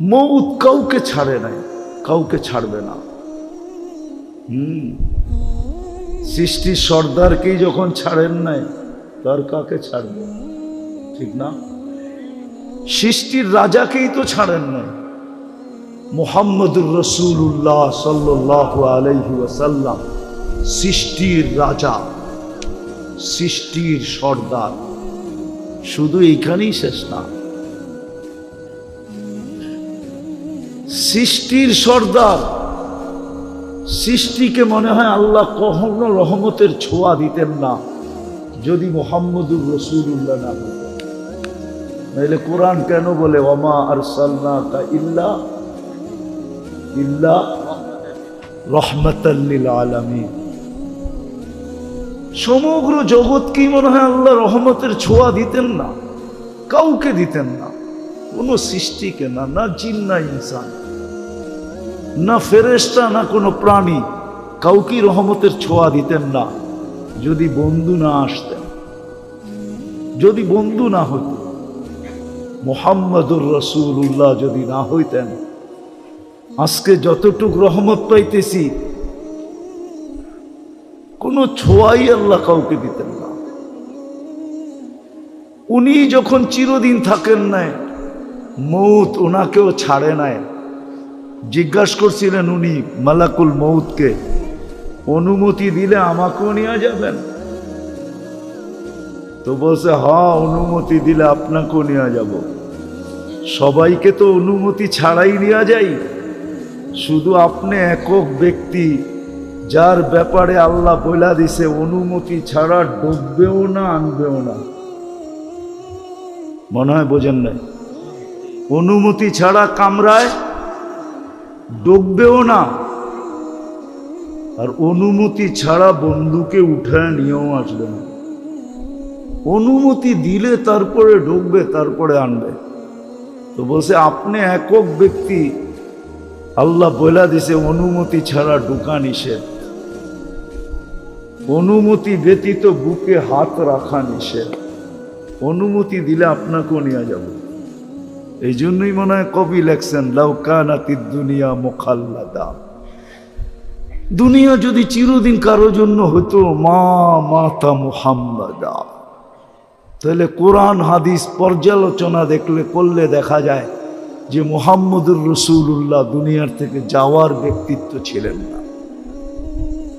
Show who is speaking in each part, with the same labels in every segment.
Speaker 1: মৌত কাউকে ছাড়ে নাই, কাউকে ছাড়বে না। হুম। সৃষ্টির সর্দারকেই যখন ছাড়েন নাই, তার কাকে ছাড়বে? ঠিক না? সৃষ্টির রাজাকেই তো ছাড়েন নাই। মোহাম্মদুর রসুল্লাহ সাল্লাহ আলাইহি ওয়াসাল্লাম সৃষ্টির রাজা, সৃষ্টির সর্দার। শুধু এইখানেই শেষ না। সৃষ্টির সর্দার। সৃষ্টিকে মনে হয় আল্লাহ কখনো রহমতের ছোঁয়া দিতেন না, যদি মোহাম্মদুর রসুল্লাহ না নাহলে কোরআন কেন বলে ওমা আর সাল্লা ইল্লা ইল্লা রহমতাল্লিল আলমী সমগ্র জগৎকেই মনে হয় আল্লাহ রহমতের ছোঁয়া দিতেন না, কাউকে দিতেন না। কোনো সৃষ্টিকে না না জিন, না ইনসান। না ফেরেস্তা না কোনো প্রাণী কাউকেই রহমতের ছোঁয়া দিতেন না। যদি বন্ধু না আসতেন, যদি বন্ধু না হতো, মোহাম্মদুর রসুল্লাহ যদি না হইতেন, আজকে যতটুক রহমত পাইতেছি, কোনো ছোঁয়াই আল্লাহ কাউকে দিতেন না। উনি যখন চিরদিন থাকেন নাই, মৌত ওনাকেও ছাড়ে নাই। জিজ্ঞাসা করছিলেন উনি মালাকুল মৌতকে অনুমতি দিলে আমাকেও নিয়ে যাবেন? তো বলছে হ্যাঁ অনুমতি দিলে আপনাকেও নিয়ে যাব। সবাইকে তো অনুমতি ছাড়াই নেওয়া যাই। শুধু আপনি একক ব্যক্তি, যার ব্যাপারে আল্লাহ বইলা দিছে, অনুমতি ছাড়া ডুববেও না, আনবেও না। মনে হয় বোঝেন নাই? অনুমতি ছাড়া কামরায় ডুববেও না। আর অনুমতি ছাড়া বন্ধুকে উঠায় নিয়েও আসবে না। অনুমতি দিলে তারপরে ঢুকবে তারপরে আনবে। তো বলছে, আপনি একক ব্যক্তি। আল্লাহ বলে দিছে, অনুমতি ছাড়া ঢুকা নিষেধ। অনুমতি ব্যতীত বুকে হাত রাখা নিষেধ। অনুমতি দিলে আপনাকেও নিয়ে যাব। এই জন্যই মনে হয় কবি লেখছেন লাউকানাতি দুনিয়া মোখাল্লাদা। দুনিয়া যদি চিরদিন কারও জন্য হতো, মা মাতা মুহাম্মাদা। তাহলে কোরআন, হাদিস পর্যালোচনা দেখলে, করলে দেখা যায় যে মোহাম্মদুর রসুল্লাহ দুনিয়ার থেকে যাওয়ার ব্যক্তিত্ব ছিলেন না।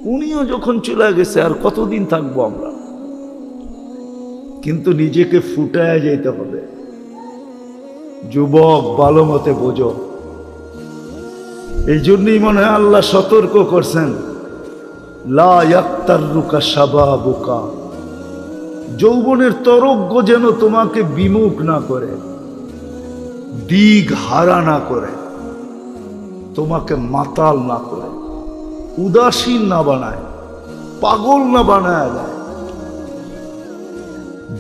Speaker 1: উনিও যখন চলে গেছে, আর কতদিন থাকব আমরা? কিন্তু নিজেকে ফুটায় যেতে হবে। যুবক, ভালো মতে বোঝো। এই জন্যই মনে হয় আল্লাহ সতর্ক করছেন। লা ইয়াক্তাররুকা শাবাবুকা। যৌবনের তরজ্ঞ যেন তোমাকে বিমুখ না করে দিগ হারা না করে, তোমাকে মাতাল না করে, উদাসীন না বানায়, পাগল না বানায় দেয়।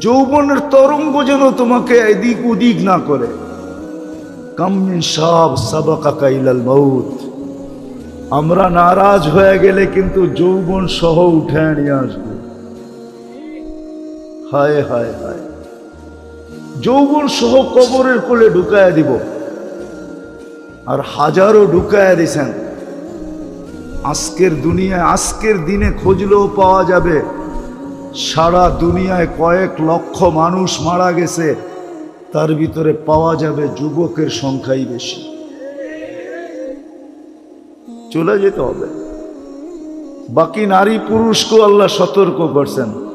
Speaker 1: যৌবনের তরঙ্গ যেন তোমাকে এদিক উদিক না করে কামিন সব সাবাকা কাইলাল মৌত আমরা নারাজ হয়ে গেলে কিন্তু যৌবন সহ উঠে নিয়ে আসব। হায় হায় হায়। যৌবন সহ কবরের কোলে ঢুকায় দিব। আর হাজারো ঢুকায় দিছেন। আজকের দুনিয়ায়, আজকের দিনে খুঁজলেও পাওয়া যাবে। সারা দুনিয়ায় কয়েক লক্ষ মানুষ মারা গেছে। তার ভিতরে পাওয়া যাবে যুবকের সংখ্যাই বেশি। চলে যেতে হবে। বাকি নারী পুরুষকেও আল্লাহ সতর্ক করছেন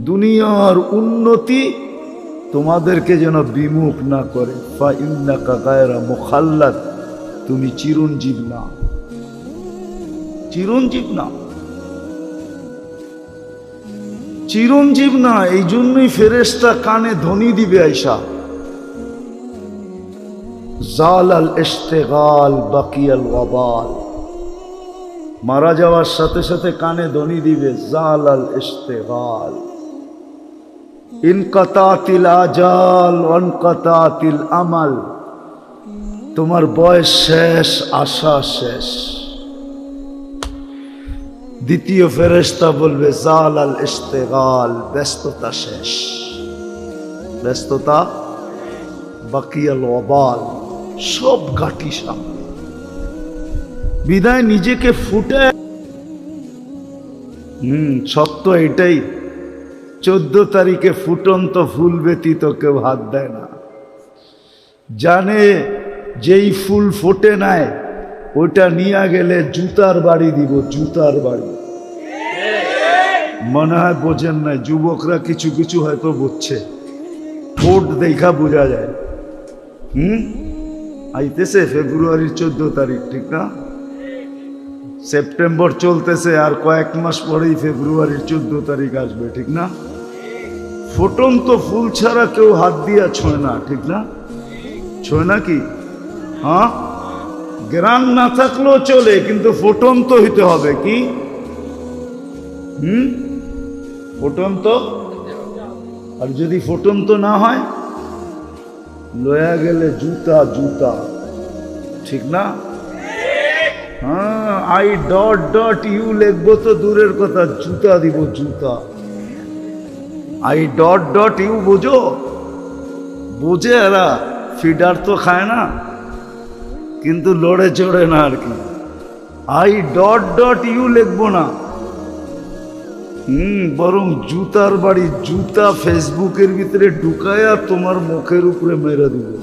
Speaker 1: দুনিয়ার উন্নতি তোমাদেরকে যেন বিমুখ না করে। তুমি চিরঞ্জীব না। চিরঞ্জীব না। চিরঞ্জীব না, এই জন্যই ফেরেস্তা কানে ধ্বনি দিবে আইসা জাল আল ইস্তেগাল বাকিয়াল ওয়াবাল। মারা যাওয়ার সাথে সাথে কানে ধ্বনি দিবে জাল আল ইস্তেগাল ইনকাতাতিল আজাল অনকাতাতিল আমাল। তোমার বয়স শেষ, আশা শেষ। দ্বিতীয় ফেরেস্তা বলবে, জাল আল ইস্তেগাল ব্যস্ততা শেষ। ব্যস্ততা, বাকিয়াল অবাল সব গাঠি সামনে। বিদায় নিজেকে ফুটে, হুম সত্য এটাই, চোদ্দ তারিখে ফুটন্ত ফুল ব্যতীত কেউ হাত দেয় না। জানে যেই ফুল ফোটে নাই, ওইটা নিয়ে গেলে জুতার বাড়ি দিব, জুতার বাড়ি। মনে হয় বোঝেন নাই, যুবকরা কিছু কিছু হয়তো বুঝছে। ঠোঁট দেখা বোঝা যায়। হুম? আইতেছে ফেব্রুয়ারির চোদ্দ তারিখ, ঠিক না? সেপ্টেম্বর চলতেছে আর কয়েক মাস পরেই ফেব্রুয়ারির চোদ্দ তারিখ আসবে, ঠিক না? ফুটন্ত ফুল ছাড়া কেউ হাত দিয়া ছোঁয় না, ঠিক না? ছোঁয় না কি? হ্যাঁ? গ্রাম না থাকলেও চলে, কিন্তু ফুটন্ত হইতে হবে, কি? হুম? ফুটন্ত? আর যদি ফুটন্ত না হয়, লয়া গেলে জুতা জুতা। ঠিক না? হ্যাঁ আই ডট ডট ইউ লিখব তো দূরের কথা, জুতা দিব, জুতা। আই ডট ডট ইউ বোঝো? বোঝে এরা, ফিডার তো খায় না, কিন্তু লড়ে চড়ে না আর কি। আই ডট ডট ইউ লিখব না। বরং জুতার বাড়ি জুতা ফেসবুকের ভিতরে ঢুকায়া তোমার মুখের উপরে মেরে দিব।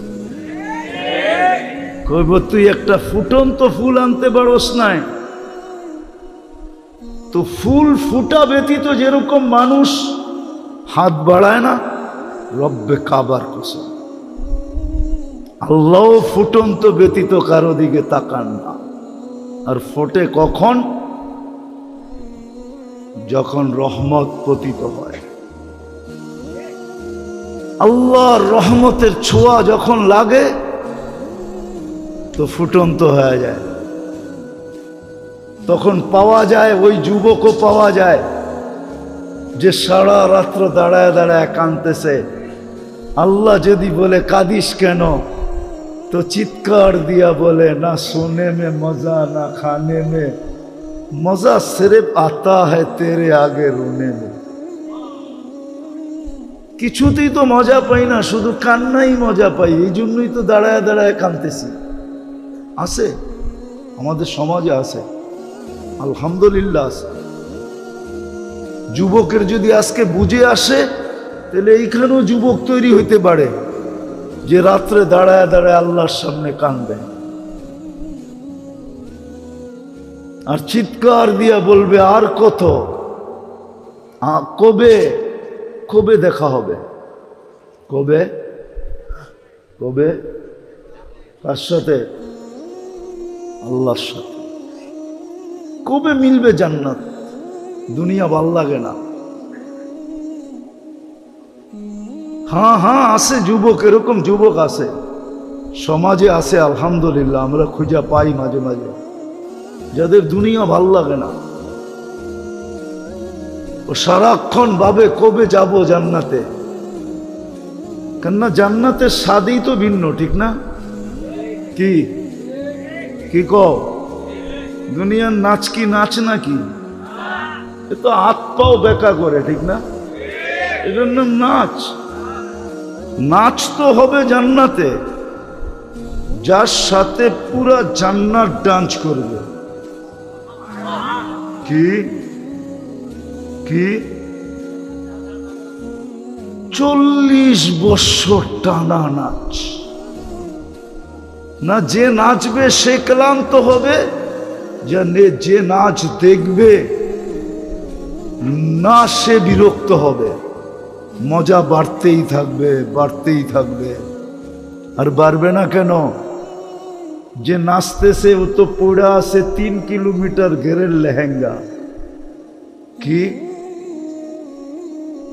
Speaker 1: কইব, তুই একটা ফুটন্ত ফুল আনতে পারস নাই। তো ফুল ফুটা ব্যতীত যেরকম মানুষ হাত বাড়ায় না, রব্বে কাবার কসম। আল্লাহ ফুটন্ত ব্যতীত কারও দিকে তাকান না। আর ফোটে কখন? যখন রহমত পতিত হয়। আল্লাহর রহমতের ছোঁয়া যখন লাগে, তো ফুটন্ত হয়ে যায়। তখন পাওয়া যায়, ওই যুবকও পাওয়া যায়, যে সারা রাত্র দাঁড়ায় দাঁড়ায় কাঁদতেছে। আল্লাহ যদি বলে, কাঁদিস কেন? তো চিৎকার দিয়া বলে, না সোনে মে, মজা, না খানে মে মজা সির্ফ আতা হ্যায় তেরে আগে রোনে মে। কিছুতেই তো মজা পাই না, শুধু কান্নাই মজা পাই, এই জন্যই তো দাঁড়ায় দাঁড়ায় কানতেছি আছে, আমাদের সমাজে আছে, আলহামদুলিল্লাহ আছে। যুবকের যদি আজকে বুঝে আসে, তাহলে এইখানেও যুবক তৈরি হইতে পারে, যে রাত্রে দাঁড়ায় দাঁড়ায় আল্লাহর সামনে কানবে আর চিৎকার দিয়া বলবে, আর কত? কবে? কবে দেখা হবে? কবে? কবে? তার সাথে? আল্লাহর সাথে। কবে মিলবে জান্নাত? দুনিয়া ভালো লাগে না। হ্যাঁ হ্যাঁ আছে যুবক, এরকম যুবক আছে। সমাজে আছে, আলহামদুলিল্লাহ, আমরা খুঁজা পাই মাঝে মাঝে। যাদের দুনিয়া ভালো লাগে না। ও সারাক্ষণ ভাবে কবে যাব জান্নাতে? কেননা জান্নাতের স্বাদেই তো ভিন্ন, ঠিক না? কি? কি কও? দুনিয়ার নাচ কি নাচ নাকি? এ তো হাত পাও বেকা করে, ঠিক না? এজন্য নাচ। নাচ তো হবে জান্নাতে। যার সাথে পুরা জান্নাত ডান্স করবে। কি? কি? চল্লিশ বছর টানা নাচ। না যে নাচবে সে ক্লান্ত হবে যে নাচ দেখবে, না সে বিরক্ত হবে। মজা বাড়তেই থাকবে বাড়তেই থাকবে। আর বাড়বে না কেন? যে নাচতেছে ও তো পড়ে আছে তিন কিলোমিটার ঘেরের লেহেঙ্গা। কি?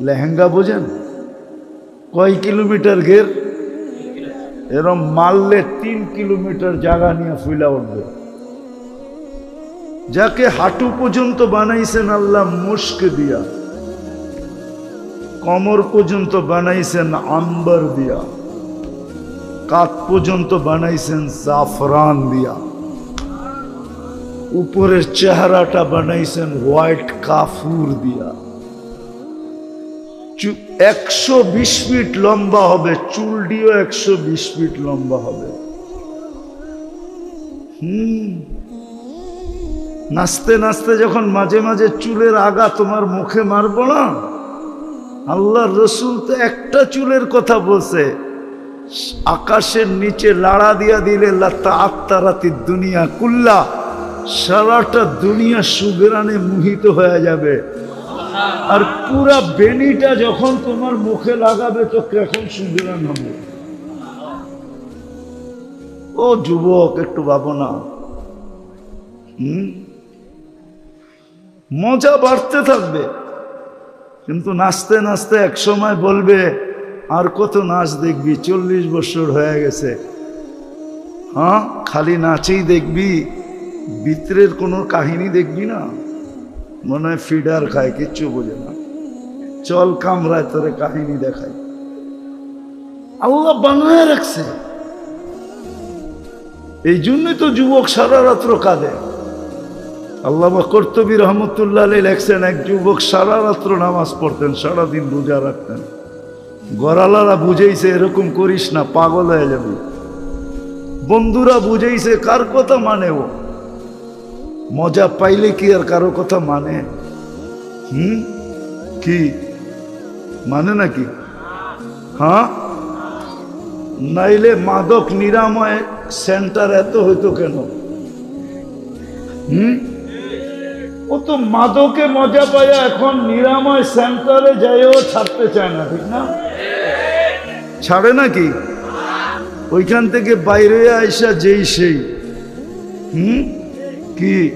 Speaker 1: লেহেঙ্গা বোঝেন? কয় কিলোমিটার ঘের? এরম মারলে তিন কিলোমিটার জায়গা নিয়ে ফুলা উঠবে। যাকে হাঁটু পর্যন্ত বানাইছেন আল্লাহ মুস্ক দিয়া, কমর পর্যন্ত বানাইছেন আম্বার দিয়া। কাত পর্যন্ত বানাইছেন জাফরান দিয়া। উপরের চেহারাটা বানাইছেন হোয়াইট কাফুর দিয়া। একশো বিশ ফিট লম্বা হবে, চুলটিও একশো বিশ ফিট লম্বা হবে। হুম। নাচতে নাচতে যখন মাঝে মাঝে চুলের আগা তোমার মুখে মারব না আল্লাহ রসুল তো একটা চুলের কথা বলছে আকাশের নিচে লাড়া দিয়া দিলে লাত্তা আত্মারাতি দুনিয়া কুল্লা। সারাটা দুনিয়া সুগরানে মোহিত হয়ে যাবে। আর পুরা বেনিটা যখন তোমার মুখে লাগাবে তো কখন সুগরান হবে। ও যুবক, একটু ভাবো না। হুম? মজা বাড়তে থাকবে। কিন্তু নাচতে নাচতে এক সময় বলবে আর কত নাচ দেখবি? চল্লিশ বছর হয়ে গেছে। হ্যাঁ? খালি নাচেই দেখবি, ভিতরের কোনো কাহিনী দেখবি না? মনে হয় ফিডার খায়, কিচ্ছু বোঝে না। চল কামরায় তোরে কাহিনী দেখাই। আল্লাহ বানায় রাখছে। এই জন্যই তো যুবক সারা রাত্র কাঁদে। আল্লাহ কর্তবী রহমতুল্লাহ লেখছেন, এক যুবক সারা রাত্র নামাজ পড়তেন, সারাদিন রোজা রাখতেন। গড়ালারা বুঝেইছে এরকম করিস না, পাগল হয়ে যাবি। বন্ধুরা বুঝেইছে কার কথা মানে ও মজা পাইলে কি আর কারও কথা মানে? হুম? কি? মানে নাকি? হ্যাঁ? নাইলে মাদক নিরাময় সেন্টার এত হইতো কেন? হুম? ও তো মাদকে মজা পায় এখন নিরাময় সেন্টারে যাইও ছাড়তে চায় না, ঠিক না? ছাড়ে নাকি? ওইখান থেকে বাইরে আইসা যেই সেই। হুম? কি?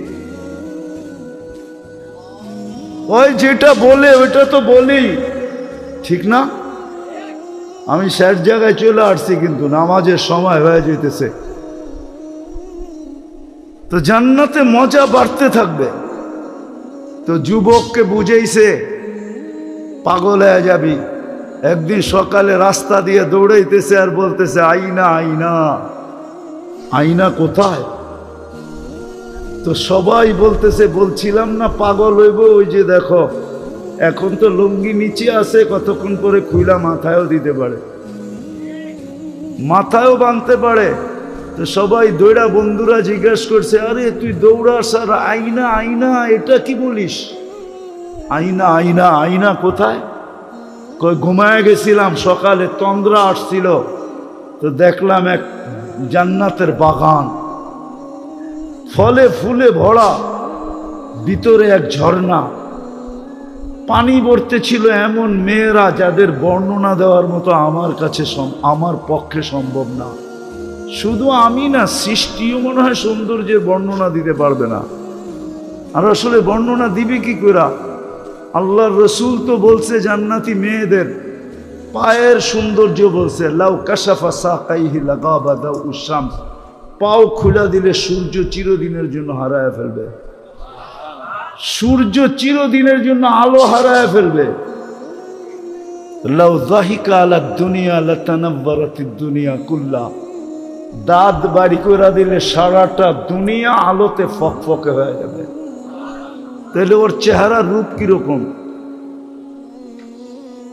Speaker 1: ওই যেটা বলে, ওইটা তো বলি। ঠিক না? আমি স্যার জায়গায় চলে আসছি কিন্তু নামাজের সময় হয়ে যেতেছে। তো জান্নাতে মজা বাড়তে থাকবে। তো যুবককে বুঝেইছে, পাগল হয়ে যাবি। একদিন সকালে রাস্তা দিয়ে দৌড়াইতেছে আর বলতেছে, আইনা আইনা। আইনা কোথায়? তো সবাই বলতেছে, বলছিলাম না, পাগল হইব, ওই যে দেখো, এখন তো লুঙ্গি নিচে আছে, কতক্ষণ পরে খুইলা মাথায়ও দিতে পারে। মাথায়ও বাঁধতে পারে। তো সবাই দৌড়া, বন্ধুরা জিজ্ঞেস করছে, আরে, তুই দৌড়াস আর আইনা আইনা, এটা কি বলিস? আইনা আইনা আইনা কোথায়? কই, ঘুমায় গেছিলাম, সকালে তন্দ্রা আসছিল। তো দেখলাম এক জান্নাতের বাগান। ফলে ফুলে ভরা, ভিতরে এক ঝর্ণা। পানি ছিল এমন মেয়েরা যাদের বর্ণনা দেওয়ার মতো আমার কাছে আমার পক্ষে সম্ভব না। শুধু আমি না, সৃষ্টিও মনে হয় সৌন্দর্যের বর্ণনা দিতে পারবে না। আর আসলে বর্ণনা দিবে কি করে আল্লাহর রসুল তো বলছে জান্নাতি মেয়েদের। পায়ের সৌন্দর্য বলছে, লাউ কাশাফা সাকাইহি লাগাবাদা উসাম পাও খুলা দিলে সূর্য চিরদিনের জন্য হারায় ফেলবে। সূর্য চিরদিনের জন্য আলো হারায় ফেলবে। লাউ জাহিকা আলা দুনিয়া লাতানাব্বারাতিদ দুনিয়া কুল্লা। দাঁত বাড়ি করে দিলে সারাটা দুনিয়া আলোতে ফকফকে হয়ে যাবে। তাহলে ওর চেহারার রূপ কীরকম?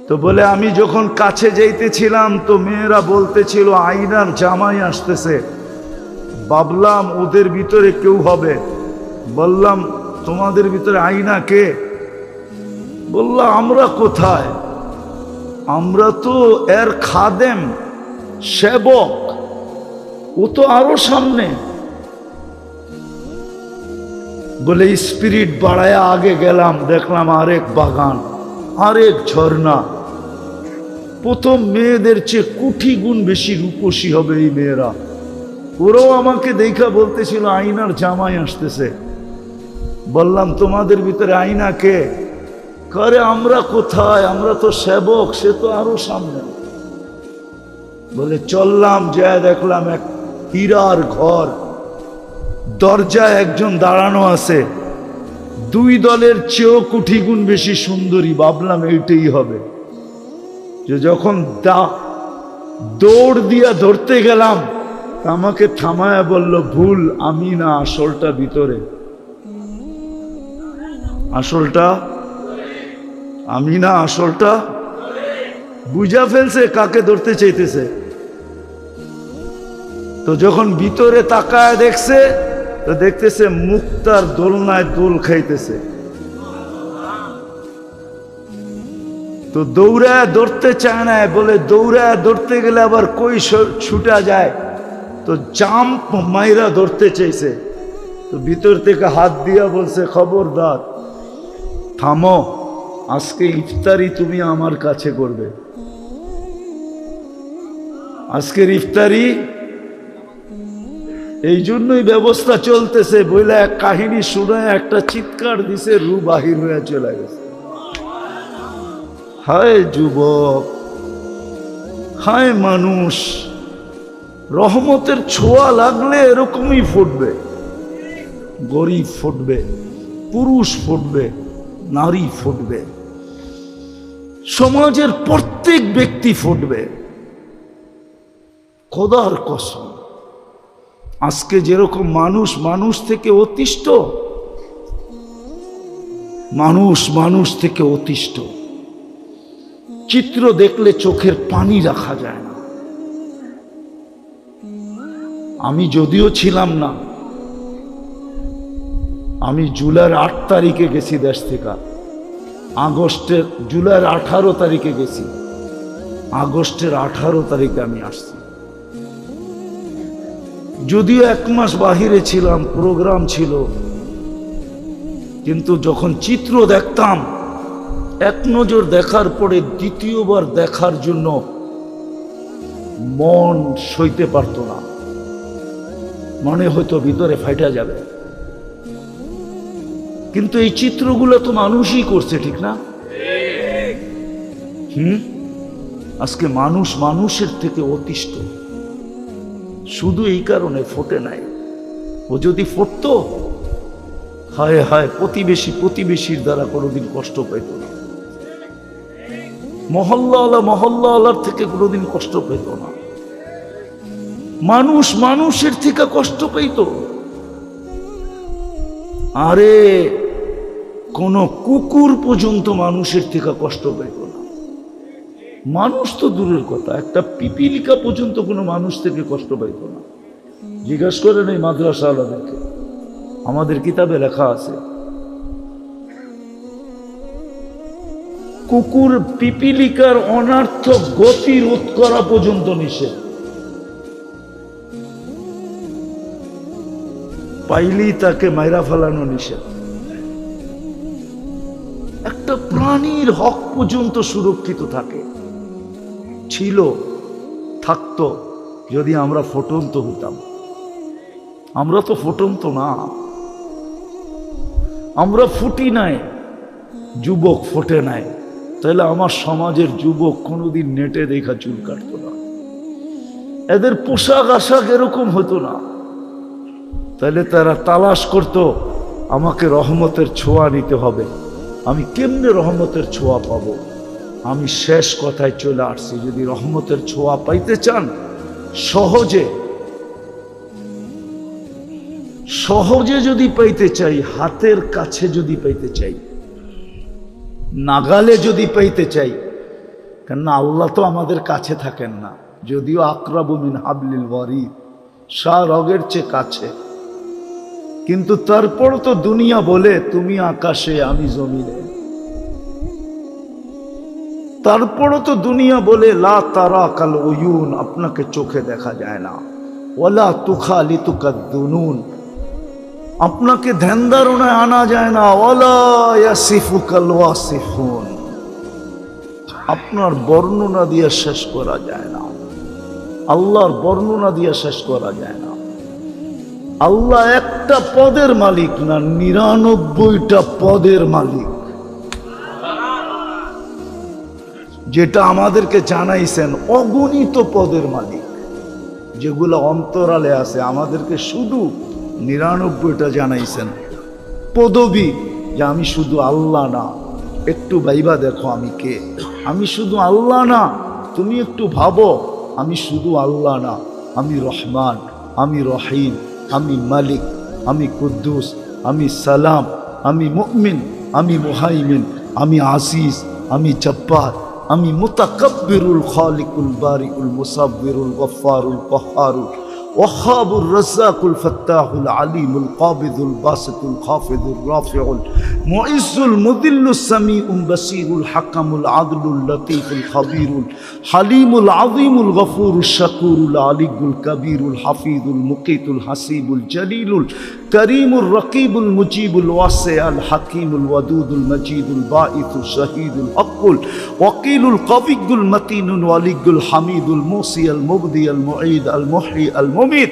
Speaker 1: তো বলে, আমি যখন কাছে যাইতেছিলাম তো মেয়েরা বলতেছিল আইনার জামাই আসতেছে। ভাবলাম ওদের ভিতরে কেউ হবে। বললাম, তোমাদের ভিতরে আইনা কে? বললাম আমরা কোথায়? আমরা তো এর খাদেম, সেবক। ও তো আরও সামনে। বলে, স্পিরিট বাড়ায় আগে গেলাম, দেখলাম আরেক বাগান, আরেক ঝর্ণা। প্রথম মেয়েদের চেয়ে কোটি গুণ বেশি রূপসী হবে এই মেয়েরা। ওরাও আমাকে দেখা বলতেছিল আইনার জামাই আসতেছে। বললাম, তোমাদের ভিতরে আইনা কে? করে, আমরা কোথায়? আমরা তো সেবক, সে তো আরও সামনে। বলে, চললাম, যা দেখলাম এক হীরার ঘর। দরজায় একজন দাঁড়ানো আছে। দুই দলের চেয়েও কোটি গুণ বেশি সুন্দরী, ভাবলাম এইটাই হবে। যে যখন দা- দৌড় দিয়া ধরতে গেলাম, আমাকে থামায়া বলল, ভুল, আমি না আসলটা ভিতরে। আসলটা? আমি না আসলটা? বুঝা ফেলছে, কাকে ধরতে চাইতেছে? তো যখন ভিতরে তাকায় দেখছে তো দেখতেছে মুক্তার দোলনায় দোল খাইতেছে। তো দৌড়ায় দৌড়তে চায় না, বলে দৌড়ায় দৌড়তে গেলে আবার কই ছুটা যায়? তো জাম্প মাইরা ধরতে চাইছে। তো ভিতর থেকে হাত দিয়া বলছে, খবরদার, থামো, আজকে ইফতারি তুমি আমার কাছে করবে। আজকের ইফতারি এই জন্যই ব্যবস্থা চলতেছে, বইলে এক কাহিনী শুনে একটা চিৎকার দিছে, রু বাহির হয়ে চলে গেছে। হায় যুবক, হায় মানুষ, রহমতের ছোঁয়া লাগলে এরকমই ফুটবে। গরিব ফুটবে, পুরুষ ফুটবে, নারী ফুটবে, সমাজের প্রত্যেক ব্যক্তি ফুটবে। খোদার কসম। আজকে যেরকম মানুষ মানুষ থেকে অতিষ্ঠ। মানুষ মানুষ থেকে অতিষ্ঠ। চিত্র দেখলে চোখের পানি রাখা যায় না। আমি যদিও ছিলাম না, আমি জুলাইয়ের আট তারিখে গেছি দেশ থেকে। আগস্টের, জুলাইয়ের আঠারো তারিখে গেছি। আগস্টের আঠারো তারিখে আমি আসছি। যদিও এক মাস বাহিরে ছিলাম প্রোগ্রাম ছিল। কিন্তু যখন চিত্র দেখতাম, এক নজর দেখার পরে দ্বিতীয়বার দেখার জন্য মন সইতে পারত না। মনে হয়তো ভিতরে ফাইটা যাবে। কিন্তু এই চিত্রগুলো তো মানুষই করছে, ঠিক না? হুম? আজকে মানুষ মানুষের থেকে অতিষ্ঠ। শুধু এই কারণে ফোটে নাই। ও যদি ফুটতো, হায় হায়, প্রতিবেশী প্রতিবেশীর দ্বারা কোনোদিন কষ্ট পেত না। মহল্লাওয়ালা মহল্লাওয়ালার থেকে কোনোদিন কষ্ট পেত না। মানুষ মানুষের থেকে কষ্ট পেত আরে, কোন কুকুর পর্যন্ত মানুষের থেকে কষ্ট পেত মানুষ তো দূরের কথা, একটা পিপিলিকা পর্যন্ত কোনো মানুষ থেকে কষ্ট পাইত না। জিজ্ঞাসা করেন এই মাদ্রাসা আলাদাকে আমাদের কিতাবে লেখা আছে, কুকুর পিপিলিকার অনার্থক গতি রোধ করা পর্যন্ত নিষেধ। পাইলেই তাকে মাইরা ফেলানো নিষেধ। একটা প্রাণীর হক পর্যন্ত সুরক্ষিত থাকে। ছিল, থাকতো, যদি আমরা ফটন্ত হতাম। আমরা তো ফটন্ত না। আমরা ফুটি নাই, যুবক ফোটে নাই। তাহলে আমার সমাজের যুবক কোনোদিন নেটে দেখা চুল কাটতো না। এদের পোশাক আশাক এরকম হতো না। তাহলে তারা তালাশ করত, আমাকে রহমতের ছোঁয়া নিতে হবে। আমি কেমনে রহমতের ছোঁয়া পাবো? আমি শেষ কথায় চলে আসছি। যদি রহমতের ছোঁয়া পাইতে চান, সহজে সহজে যদি পাইতে চাই, হাতের কাছে যদি পাইতে চাই, নাগালে যদি পাইতে চাই, কেননা আল্লাহ তো আমাদের কাছে থাকেন না। যদিও আক্রাবুমিন হাবলিল ওয়ারিদ শাহ রগের চেয়ে কাছে। কিন্তু তারপর তো দুনিয়া বলে, তুমি আকাশে, আমি জমিনে। তারপরও তো দুনিয়া বলে, লা তারা কাল ওয়ুন আপনাকে চোখে দেখা যায় না। ওলা তুখা লিতুকা দুনুন আপনাকে ধ্যান ধারণায় আনা যায় না। ওলা ইয়াসিফুকাল আপনার বর্ণনা দিয়ে শেষ করা যায় না। আল্লাহর বর্ণনা দিয়ে শেষ করা যায় না। আল্লাহ একটা পদের মালিক না, নিরানব্বইটা পদের মালিক। যেটা আমাদেরকে জানাইছেন অগণিত পদের মালিক। যেগুলো অন্তরালে আছে, আমাদেরকে শুধু নিরানব্বইটা জানাইছেন। পদবী যে আমি শুধু আল্লাহ না, একটু বাইবা দেখো আমি কে। আমি শুধু আল্লাহ না, তুমি একটু ভাবো, আমি শুধু আল্লাহ না। আমি রহমান, আমি রহিম, আমি মালিক, আমি কুদ্দুস, আমি সালাম, আমি মুমিন, আমি মুহাইমিন, আমি আসিস আমি জব্বার। আমি মুতাকাব্বিরুল খালিকুল বারিকুল মুসাব্বিরুল গফফারুল কহারুল وخاب الرزاق الفتاح العليم القابض الباسط الخافض الرافع المعز المذل السميع البصير الحكم العدل اللطيف الخبير الحليم العظيم الغفور الشكور العلي الكبير الحفيظ المقيت الحسيب الجليل الكريم الرقيب المجيب الواسع الحكيم الودود المجيد الباعث الشهيد الحق الوكيل القوي المتين الولي الحميد الموصي المبدي المعيد المحيي المميت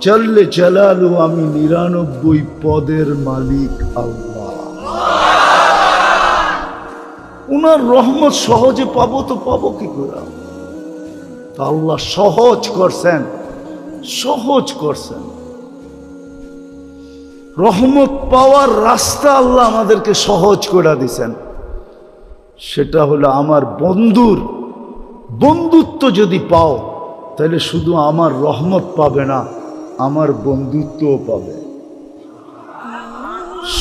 Speaker 1: জল্লে জালালু আমি নিরানব্বই পদের মালিক আল্লাহ। উনার রহমত সহজে পাবো তো পাবো কি করে? আল্লাহ সহজ করছেন সহজ করছেন। রহমত পাওয়ার রাস্তা আল্লাহ আমাদেরকে সহজ করে দিছেন। সেটা হলো আমার বন্ধুর বন্ধুত্ব যদি পাও, তাহলে শুধু আমার রহমত পাবে না আমার বন্ধুত্বও পাবে।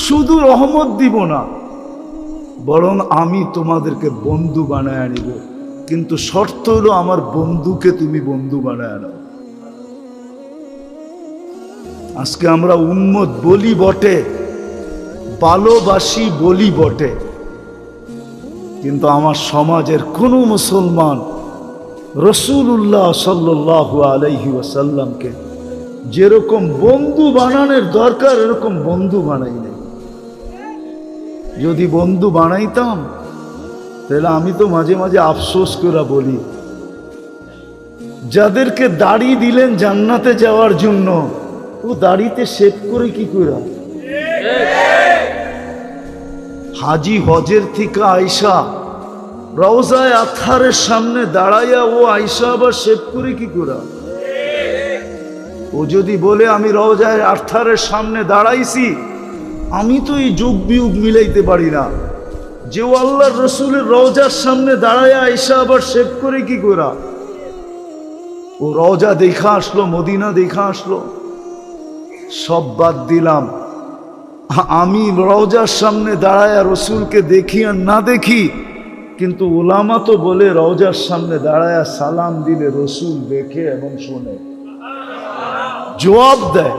Speaker 1: শুধু রহমত দিব না, বরং আমি তোমাদেরকে বন্ধু বানায় আনিব। কিন্তু শর্ত হলো আমার বন্ধুকে তুমি বন্ধু বানায় আনো। আজকে আমরা উন্মত বলি বটে, ভালোবাসি বলি বটে। কিন্তু আমার সমাজের কোনো মুসলমান রসুল্লাহ সাল্লাহ আলাইহি ওয়াসাল্লামকে যেরকম বন্ধু বানানোর দরকার, এরকম বন্ধু বানাই নাই। যদি বন্ধু বানাইতাম, তাহলে আমি তো মাঝে মাঝে আফসোস করে বলি, যাদেরকে দাড়ি দিলেন জান্নাতে যাওয়ার জন্য, ও দাড়িতে শেভ করে কি করে হাজি হজের থেকে আয়সা রওজায় আথারের সামনে দাঁড়াইয়া ও আয়সা আবার শেভ করে কি করে ও যদি বলে আমি রওজায় আথারের সামনে দাঁড়াইছি, আমি তো এই যোগ বিয়োগ মিলাইতে পারি না। যে ও আল্লাহর রসুলের রওজার সামনে দাঁড়ায় আয়সা আবার শেভ করে কি করা ও রওজা দেখা আসলো, মদিনা দেখা আসলো। সব বাদ দিলাম। আমি রওজার সামনে দাঁড়ায় রসুলকে দেখি আর না দেখি, কিন্তু ওলামা তো বলে রওজার সামনে দাঁড়ায় সালাম দিলে রসুল দেখে এবং শোনে। জবাব দেয়।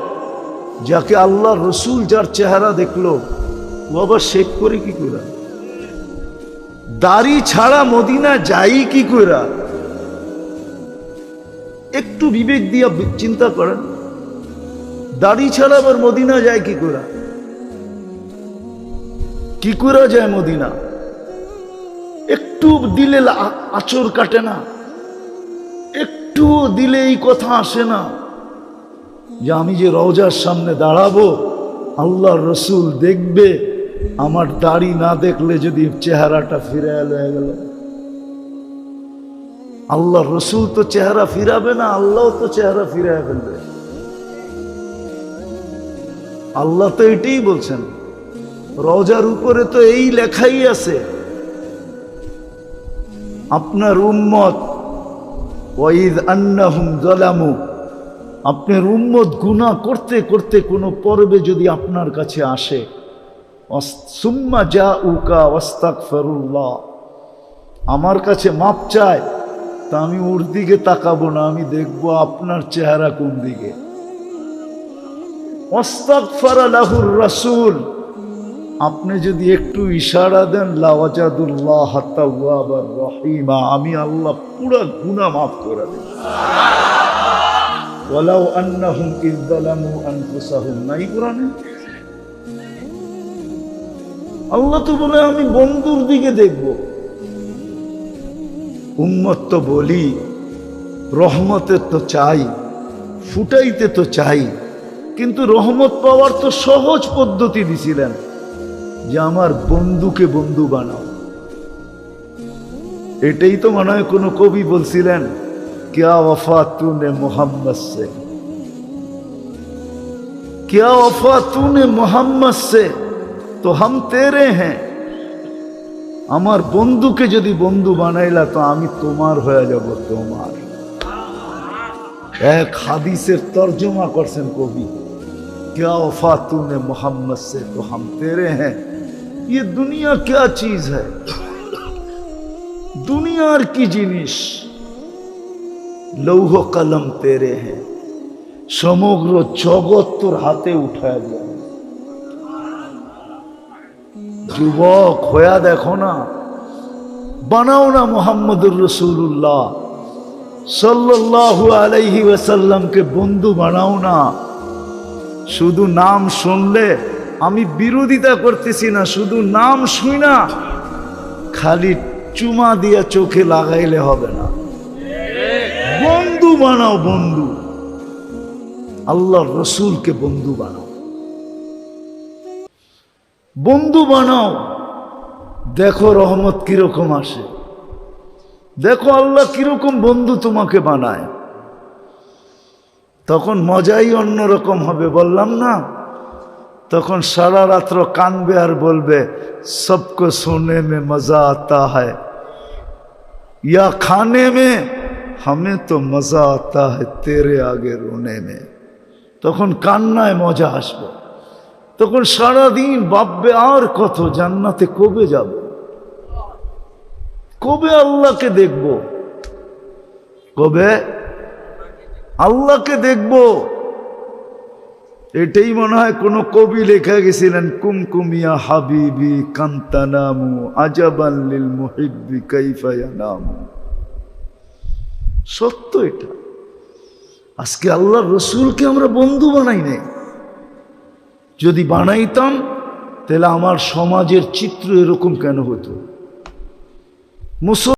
Speaker 1: যাকে আল্লাহ রসুল যার চেহারা দেখল, ও আবার শেখ করে কি করে দাড়ি ছাড়া মদিনা যাই কি করে একটু বিবেক দিয়া চিন্তা করেন। দাড়ি ছাড়া আবার মদিনা যায় কি করে কি করে যায় মদিনা? একটু দিলে আচর কাটে না। একটু দিলে এই কথা আসে না। যে আমি যে রওজার সামনে দাঁড়াবো আল্লাহ রসুল দেখবে, আমার দাড়ি না দেখলে যদি চেহারাটা ফিরে হয়ে গেল। আল্লাহ রসুল তো চেহারা ফিরাবে না আল্লাহ তো চেহারা ফিরে ফেলবে। আল্লাহ তো এটাই বলছেন, রওজার উপরে তো এই লেখাই আছে, আপনার উম্মত, ওয়াইদ আন্নাহুম জালামু আপনার উম্মত গুনাহ করতে করতে কোনো পর্বে যদি আপনার কাছে আসে সুম্মা যা উকা ওস্তাক ফেরুল্লাহ আমার কাছে মাপ চায়, তা আমি ওর দিকে তাকাবো না, আমি দেখব আপনার চেহারা কোন দিকে। ওস্তাক ফরালাহুর রাসূল, আপনি যদি একটু ইশারা দেন, লাওয়াজাদুল্লাহ তাওয়াবার রহিমা, আমি আল্লাহ পুরা গুনাহ মাফ করে দেব। ওয়ালাউ আন্নাহুম ইয যালামু আনফুসাহুম। নাই কোরআনে? আল্লাহ তো বলে, আমি বন্ধুর দিকে দেখব। উম্মত তো বলি রহমতের তো চাই, ফুটাইতে তো চাই, কিন্তু রহমত পাওয়ার তো সহজ পদ্ধতি দিছিলেন যে আমার বন্ধুকে বন্ধু বানাও। এটাই তো মনে হয় কোনো কবি বলছিলেন क्या वफा तूने मोहम्मद से क्या वफा तूने मोहम्मद से तो हम तेरे हैं আমার বন্ধুকে যদি বন্ধু বানাইলা তো আমি তোমার হয়ে যাব তোমার এক হাদিসের তর্জমা করছেন কবি क्या वफा तूने मोहम्मद से तो हम तेरे हैं ये दुनिया क्या चीज है দুনিয়ার কি জিনিস লৌহ কলম তেরে হ্যাঁ সমগ্র জগৎ তোর হাতে উঠায় দেয় যুবক, হয়া দেখো না। বানাও না মোহাম্মদুর রসুল্লাহ সাল্লাল্লাহু আলাইহি ওয়াসাল্লামকে বন্ধু বানাও না। শুধু নাম শুনলে আমি বিরোধিতা করতেছি না, শুধু নাম শুই না। খালি চুমা দিয়া চোখে লাগাইলে হবে না। বানাও বন্ধু। আল্লাহ রসুলকে বন্ধু বানাও। বন্ধু বানাও। দেখো রহমত কীরকম আসে। দেখো আল্লাহ কীরকম বন্ধু তোমাকে বানায়। তখন মজাই অন্যরকম হবে, বললাম না? তখন সারা রাত্র কানবে আর বলবে, সবকো শোনে মে মজা আতা হ্যা খানে মে हमें तो मजा आता है तेरे आगे रोने में তখন কান্নায় মজা আসবে তখন সারাদিন ভাববে আর কত জান্নাতে কবে যাব কবে আল্লাহকে দেখব কবে আল্লাহকে দেখব এটাই মনে হয় কোন কবি লেখা গেছিলেন কুমকুমিয়া হাবিবি কান্তানামু আজাবাল্লিল মুহিব্বি কাইফায়ানামু সত্য এটা। আজকে আল্লাহ রসুলকে আমরা বন্ধু বানাই নাই। যদি বানাইতাম, তাহলে আমার সমাজের চিত্র এরকম কেন হতো? মুসল